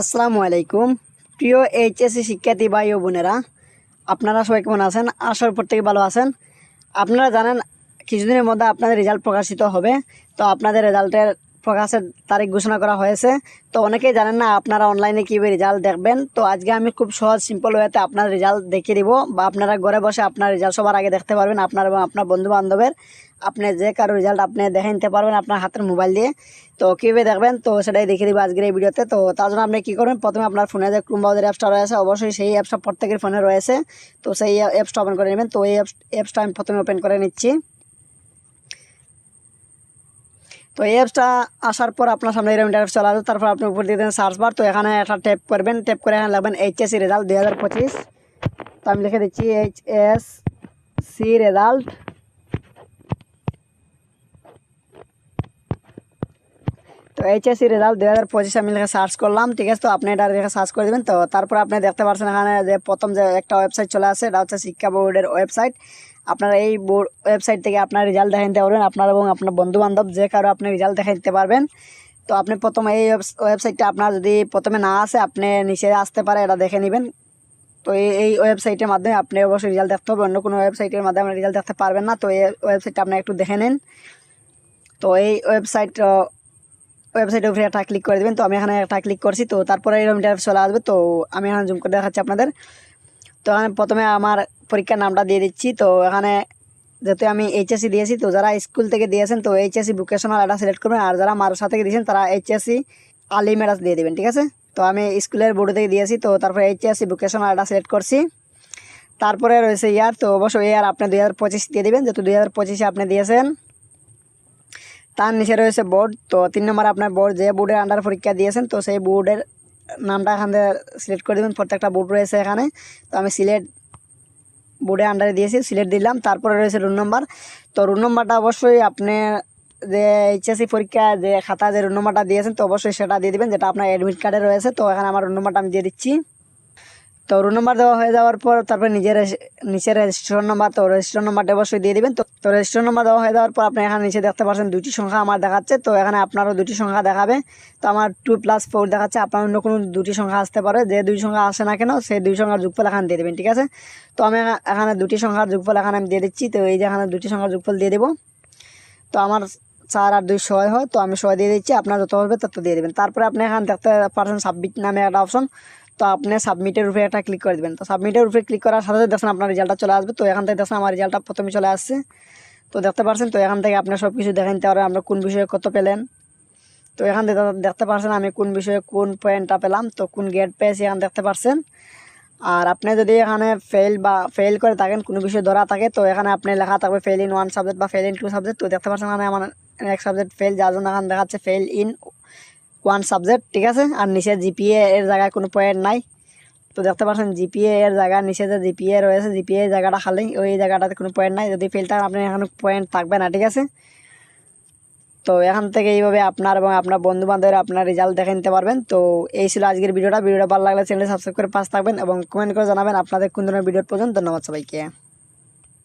আসসালামু আলাইকুম। প্রিয় এইচএসসি শিক্ষার্থী ভাই ও বোনেরা, আপনারা সবাই কেমন আছেন? আসার পর থেকে ভালো আছেন। আপনারা জানেন, কিছুদিনের মধ্যে আপনাদের রেজাল্ট প্রকাশিত হবে। তো আপনাদের রেজাল্টের প্রকাশের তারিখ ঘোষণা করা হয়েছে। তো অনেকেই জানেন না আপনারা অনলাইনে কীভাবে রেজাল্ট দেখবেন। তো আজকে আমি খুব সহজ সিম্পল ওয়েতে আপনার রেজাল্ট দেখিয়ে দিব বা আপনারা ঘরে বসে আপনার রেজাল্ট সবার আগে দেখতে পারবেন আপনার এবং আপনার বন্ধু বান্ধবের আপনি যে কারও রেজাল্ট আপনি দেখে নিতে পারবেন আপনার হাতের মোবাইল দিয়ে। তো কীভাবে দেখবেন? তো সেটাই দেখিয়ে দিব আজকের এই ভিডিওতে। তো তার জন্য আপনি কী করবেন? প্রথমে আপনার ফোনে যে ক্রুম অ্যাপসটা রয়েছে, অবশ্যই সেই অ্যাপসটা প্রত্যেকের ফোনে রয়েছে। তো সেই অ্যাপসটা ওপেন করে নেবেন। তো এই অ্যাপস অ্যাপসটা আমি প্রথমে ওপেন করে নিচ্ছি। তো এই অ্যাপসটা আসার পর আপনার সামনে এরকম ইন্টারফেস চলে আসবে, তারপর আপনি উপর দিয়ে দেন সার্চ বার তো এখানে একটা ট্যাপ করবেন ট্যাপ করে এখানে লাগবেন এইচএসসি রেজাল্ট দুই হাজার পঁচিশ। তো আমি লিখে দিচ্ছি এইচ এস সি রেজাল্ট তো এইচএসসি রেজাল্ট দুই হাজার পঁচিশে আমি লিখে সার্চ করলাম, ঠিক আছে, তো আপনি এটা দেখে সার্চ করে দেবেন। তো তারপর আপনি দেখতে পাচ্ছেন এখানে যে প্রথম যে একটা ওয়েবসাইট চলে আসে, এটা হচ্ছে শিক্ষা বোর্ডের ওয়েবসাইট আপনারা এই ওয়েবসাইট থেকে আপনার রেজাল্ট দেখে নিতে পারবেন। আপনার এবং আপনার বন্ধু বান্ধব যে কারও আপনি রেজাল্ট দেখে নিতে পারবেন। তো আপনি প্রথমে এই ওয়েবসাইটটা আপনার যদি প্রথমে না আসে, আপনি নিচে আসতে পারে, এটা দেখে নেবেন। তো এই ওয়েবসাইটের মাধ্যমে আপনি অবশ্যই রেজাল্ট দেখতে হবে, অন্য কোনো ওয়েবসাইটের মাধ্যমে আপনি রেজাল্ট দেখতে পারবেন না। তো এই ওয়েবসাইটটা আপনি একটু দেখে নিন। তো এই ওয়েবসাইট ওয়েবসাইটের উপরে একটা ক্লিক করে দেবেন। তো আমি এখানে একটা ক্লিক করছি, তো তারপরে এরকম চলে আসবে। তো আমি এখানে জুম করে দেখাচ্ছি আপনাদের। তো এখানে প্রথমে আমার পরীক্ষার নামটা দিয়ে দিচ্ছি। তো এখানে যেহেতু আমি এইচএসসি দিয়েছি, তো যারা স্কুল থেকে দিয়েছেন, তো এইচএসসি ভোকেশনাল এটা সিলেক্ট করবেন। আর যারা মারুসা থেকে দিয়েছেন, তারা এইচএসসি আলিমেরাস দিয়ে দেবেন, ঠিক আছে? তো আমি স্কুলের বোর্ড থেকে দিয়েছি, তো তারপরে এইচএসসি ভোকেশনাল এটা সিলেক্ট করছি। তারপরে রয়েছে ইয়ার তো অবশ্যই ইয়ার আপনি দুই হাজার পঁচিশ দিয়ে দেবেন, যেহেতু দুই হাজার পঁচিশে আপনি দিয়েছেন। তার নিচে রয়েছে বোর্ড তো তিন নম্বর আপনার বোর্ড যে বোর্ডের আন্ডার পরীক্ষা দিয়েছেন, তো সেই বোর্ডের নামটা এখান থেকে সিলেক্ট করে দেবেন, প্রত্যেকটা বোর্ড রয়েছে এখানে। তো আমি সিলেট বোর্ডে আন্ডারে দিয়েছি সিলেট দিলাম, তারপরে রয়েছে রুল নম্বর তো রুল নম্বরটা অবশ্যই আপনি যে এইচএসসি পরীক্ষা, যে খাতা, যে রুল নম্বরটা দিয়েছেন, তো অবশ্যই সেটা দিয়ে দেবেন, যেটা আপনার অ্যাডমিট কার্ডে রয়েছে। তো এখানে আমার রুম নম্বরটা আমি দিয়ে দিচ্ছি। তো রুল নাম্বার দেওয়া হয়ে যাওয়ার পর তারপরে নিজের নিচের রেজিস্ট্রেশন নাম্বার তো রেজিস্ট্রেশন নাম্বারটা অবশ্যই দিয়ে দিবেন। তো তো রেজিস্ট্রেশন নাম্বার দেওয়া হয়ে যাওয়ার পর আপনি এখানে নিচে দেখতে পাচ্ছেন দুটি সংখ্যা আমার দেখাচ্ছে। তো এখানে আপনারও দুটি সংখ্যা দেখাবে। তো আমার টু প্লাস ফোর দেখাচ্ছে। আপনার অন্য কোনো দুটি সংখ্যা আসতে পারে। যে দুই সংখ্যা আসে না কেন, সেই দুই সংখ্যার যুগফল এখানে দিয়ে দেবেন, ঠিক আছে? তো আমি এখানে দুটি সংখ্যার যুগফল এখানে আমি দিয়ে দিচ্ছি। তো এই যে এখানে দুটি সংখ্যার যুগফল দিয়ে দেবো। তো আমার চার আর দুই ছয় হয়। তো আমি ছয় দিয়ে দিচ্ছি। আপনার যত হবে তত দিয়ে দেবেন। তারপরে আপনি এখানে দেখতে পারছেন সাবমিট নামে একটা অপশন তো আপনি সাবমিটের উপরে একটা ক্লিক করে দেবেন। তো সাবমিটের উপরে ক্লিক করার সাথে সাথে দেখছেন আপনার রেজাল্টটা চলে আসবে। তো এখান থেকে দেখছেন আমার রেজাল্টটা প্রথমে চলে আসছে। তো দেখতে পারছেন, তো এখান থেকে আপনি সব কিছু দেখেন পারবেন আমরা কোন বিষয়ে কত পেলেন। তো এখান থেকে দেখতে পারছেন আমি কোন বিষয়ে কোন পয়েন্টটা পেলাম, তো কোন গ্রেড পেয়েছি এখানে দেখতে পারছেন। আর আপনি যদি এখানে ফেল বা ফেল করে থাকেন, কোনো বিষয়ে ধরা থাকে, তো এখানে আপনি লেখা থাকবে ফেল ইন ওয়ান সাবজেক্ট বা ফেল ইন টু সাবজেক্ট তো দেখতে পাচ্ছেন এখানে আমার এক সাবজেক্ট ফেল যার জন্য এখানে দেখাচ্ছে ফেল ইন ওয়ান সাবজেক্ট ঠিক আছে? আর নিচে জিপিএ এর জায়গায় কোনো পয়েন্ট নাই। তো দেখতে পাচ্ছেন জিপিএ এর জায়গা, নিচে যে জিপিএ রয়েছে জিপিএ জায়গাটা খালি, ওই জায়গাটাতে কোনো পয়েন্ট নাই। যদি ফেল থাকে আপনি এখানে পয়েন্ট থাকবে না, ঠিক আছে? তো এখান থেকে এইভাবে আপনার এবং আপনার বন্ধু বান্ধবের আপনার রেজাল্ট দেখে নিতে পারবেন। তো এই ছিল আজকের ভিডিওটা। ভিডিওটা ভালো লাগলে চ্যানেল সাবস্ক্রাইব করে পাশ থাকবেন এবং কমেন্ট করে জানাবেন আপনাদের কোন ধরনের ভিডিওর প্রয়োজন ধন্যবাদ সবাইকে।